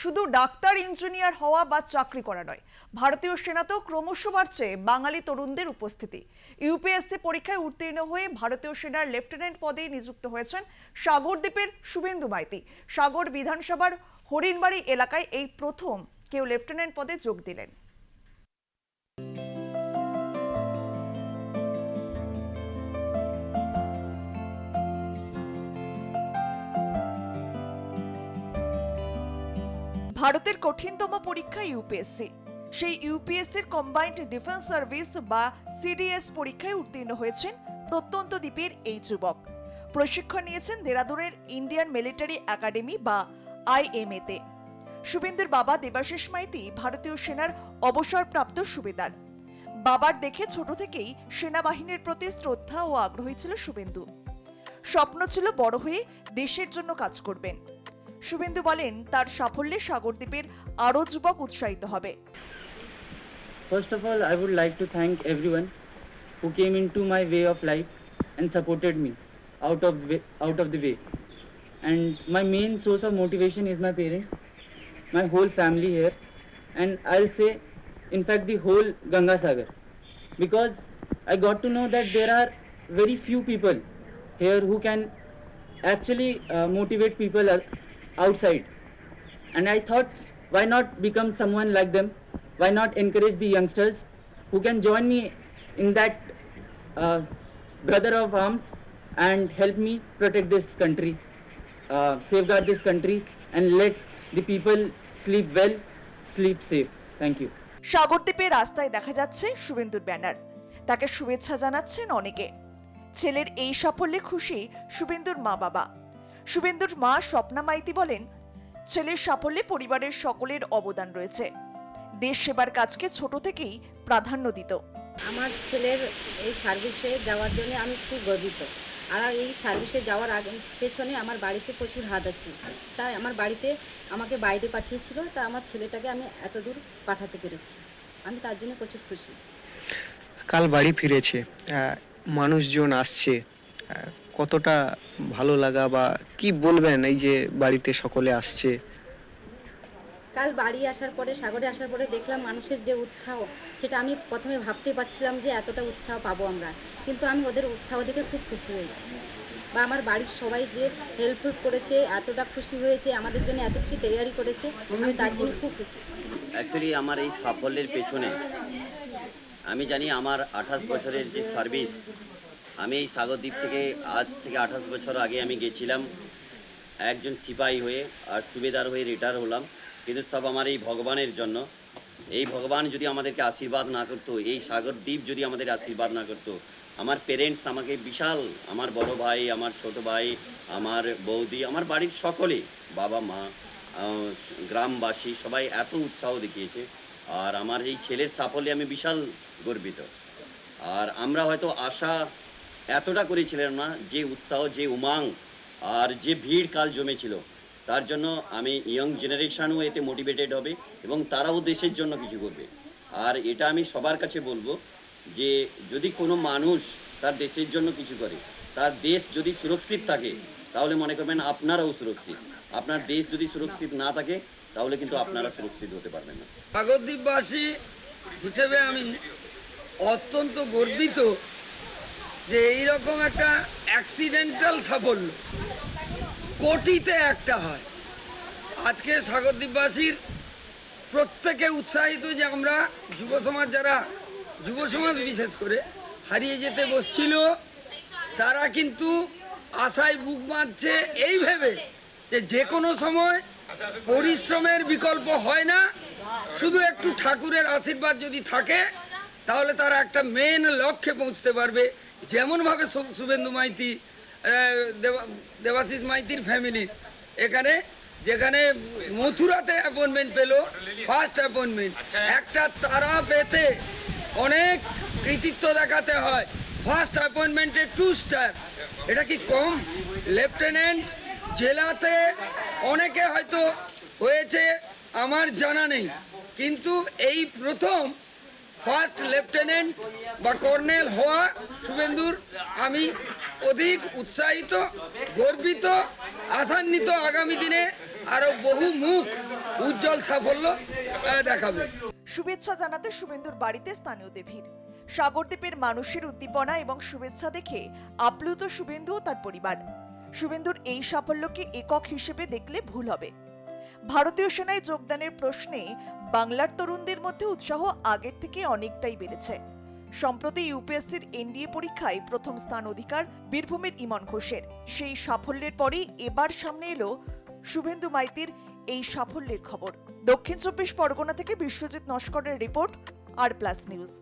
শুধু doctor, engineer হওয়া বা চাকরি করা নয়, ভারতীয় সেনাতেও ক্রমশ বাড়ছে বাঙালি তরুণদের উপস্থিতি। ইউপিএসসি পরীক্ষায় উত্তীর্ণ হয়ে ভারতীয় সেনার লেফটেন্যান্ট পদে নিযুক্ত হয়েছেন সাগরদ্বীপের শুভেন্দু মাইতি। সাগর বিধানসভার হরিণবাড়ি এলাকায় এই প্রথম কেউ লেফটেন্যান্ট পদে যোগ দিলেন। ভারতের কঠিনতম পরীক্ষা ইউপিএসসি। সেই ইউপিএসসির কম্বাইন্ড ডিফেন্স সার্ভিস বা সিডিএস পরীক্ষায় উত্তীর্ণ হয়েছেন প্রত্যন্ত দ্বীপের এই যুবক। প্রশিক্ষণ নিয়েছেন দেরাদুনের ইন্ডিয়ান মিলিটারি একাডেমি বা আইএমএ তে শুভেন্দুর বাবা দেবাশিস মাইতি ভারতীয় সেনার অবসরপ্রাপ্ত সুবেদার। বাবার দেখে ছোট থেকেই সেনাবাহিনীর প্রতি শ্রদ্ধা ও আগ্রহী ছিল শুভেন্দু। স্বপ্ন ছিল বড় হয়ে দেশের জন্য কাজ করবেন। শুভেন্দু বলেন তার সাফল্যে সাগরদ্বীপের আরও যুবক উৎসাহিত হবে First of all, I would like to thank everyone who came into my way of life and supported me out of way, out of the way. And my main source of motivation is my parents, my whole family here, and I'll say, in fact, the whole Ganga Sagar, because I got to know that there are very few people here who can actually uh, motivate people uh, outside and I thought, why not become someone like them? Why not encourage the youngsters who can join me in that uh, brother of arms and help me protect this country, uh, safeguard this country, and let the people sleep well, sleep safe. Thank you. সাগরদ্বীপে রাস্তায় দেখা যাচ্ছে শুভেন্দুর banner তাকে শুভেচ্ছা জানাচ্ছেন অনেকে ছেলের এই সাফল্যে খুশি শুভেন্দুর মা বাবা শুভেন্দুর মা স্বপ্না মাইতি বলেন ছেলের সাফল্যে পরিবারের সকলের অবদান রয়েছে। দেশ সেবার কাজকে ছোট থেকেই প্রাধান্য দিত। আমার ছেলের এই সার্ভিসে যাওয়ার জন্য আমি খুব গর্বিত। আর এই সার্ভিসে যাওয়ার আগে পেছনে আমার বাড়িতে প্রচুর হাত আছে। তাই আমার বাড়িতে আমাকে বাইরে পাঠিয়েছিল তা আমার ছেলেটাকে আমি এত দূর পাঠাতে পেরেছি। আমি তার জন্য প্রচুর খুশি। কাল বাড়ি ফিরেছে। মানুষজন আসছে। কতটা ভালো লাগা বা কি বলবেন এই যে বাড়িতে সকলে আসছে? কাল বাড়ি আসার পরে সাগরে আসার পরে দেখলাম মানুষের যে উৎসাহ সেটা আমি প্রথমে ভাবতে পারছিলাম যে এতটা উৎসাহ পাবো আমরা। কিন্তু আমি ওদের উৎসাহ দেখে খুব খুশি হয়েছি। বা আমার বাড়ির সবাই যে হেল্পফুল করেছে এতটা খুশি হয়েছে আমাদের জন্য এত কিছু তৈরি করেছে আমি তার জন্য খুব খুশি। অ্যাকচুয়ালি আমার এই সাফল্যের পেছনে আমি জানি আমার আঠাশ বছরের যে সার্ভিস আমি এই সাগরদ্বীপ থেকে আজ থেকে আঠাশ বছর আগে আমি গেছিলাম, একজন সিপাহী হয়ে আর সুবেদার হয়ে রিটায়ার হলাম। কিন্তু সব আমার এই ভগবানের জন্য। এই ভগবান যদি আমাদেরকে আশীর্বাদ না করতো, এই সাগরদ্বীপ যদি আমাদের আশীর্বাদ না করতো, আমার পেরেন্টস আমাকে বিশাল, আমার বড় ভাই, আমার ছোট ভাই, আমার বৌদি, আমার বাড়ির সকলে, বাবা, মা গ্রামবাসী সবাই এত উৎসাহ দেখিয়েছে। আর আমার এই ছেলের সাফল্যে আমি বিশাল গর্বিত। আর আমরা হয়তো আশা এতটা করেছিলাম না, যে উৎসাহ, যে উমাং, আর যে ভিড় কাল জমেছিল। তার জন্য আমি ইয়ং জেনারেশানও এতে মোটিভেটেড হবে এবং তারাও দেশের জন্য কিছু করবে। আর এটা আমি সবার কাছে বলব যে, যদি কোনো মানুষ তার দেশের জন্য কিছু করে, তার দেশ যদি সুরক্ষিত থাকে, তাহলে মনে করবেন আপনারাও সুরক্ষিত। আপনার দেশ যদি সুরক্ষিত না থাকে, তাহলে কিন্তু আপনারা সুরক্ষিত হতে পারবেন না। সাগরদ্বীপবাসী হিসেবে আমি অত্যন্ত গর্বিত যে এইরকম একটা অ্যাক্সিডেন্টাল সাফল্য। কোটিতে একটা হয়। আজকে সাগরদ্বীপবাসীর প্রত্যেকে উৎসাহিত যে আমরা যুব সমাজ যারা, যুব সমাজ বিশেষ করে হারিয়ে যেতে বসছিল, তারা কিন্তু আশায় বুক বাঁধছে এই ভেবে যে যে কোনো সময় পরিশ্রমের বিকল্প হয় না। শুধু একটু ঠাকুরের আশীর্বাদ যদি থাকে, তাহলে তারা একটা মেন লক্ষ্যে পৌঁছতে পারবে। যেমনভাবে শুভেন্দু মাইতি দেবা- দেবাশিস মাইতির ফ্যামিলি এখানে যেখানে মথুরাতে অ্যাপয়েন্টমেন্ট পেল ফার্স্ট অ্যাপয়েন্টমেন্ট একটা তারা পেতে অনেক কৃতিত্ব দেখাতে হয়। ফার্স্ট অ্যাপয়েন্টমেন্টে টু স্টার এটা কি কম? লেফটেন্যান্ট জেলাতে অনেকে হয়তো হয়েছে আমার জানা নেই। কিন্তু এই প্রথম ফার্স্ট লেফটেন্যান্ট বা কর্নেল হওয়া শুভেন্দুর আমি অধিক উৎসাহিত, গর্বিত, আশান্বিত আগামী দিনে আরও বহু মুখ উজ্জ্বল সাফল্য দেখাবে। শুভেচ্ছা জানাতে শুভেন্দুর বাড়িতে স্থানীয়দের ভিড় সাগরদ্বীপের মানুষের উদ্দীপনা এবং শুভেচ্ছা দেখে আপ্লুত শুভেন্দু ও তার পরিবার। শুভেন্দুর এই সাফল্যকে একক হিসেবে দেখলে ভুল হবে। ভারতীয় সেনায় যোগদানের প্রশ্নে বাংলার তরুণদের মধ্যে উৎসাহ আগের থেকে অনেকটাই বেড়েছে। সম্প্রতি ইউপিএসসির এনডিএ পরীক্ষায় প্রথম স্থান অধিকার বীরভূমের ইমন ঘোষের। সেই সাফল্যের পরেই এবার সামনে এলো শুভেন্দু মাইতির এই সাফল্যের খবর। দক্ষিণ চব্বিশ পরগনা থেকে বিশ্বজিৎ নস্করের রিপোর্ট, আর প্লাস নিউজ।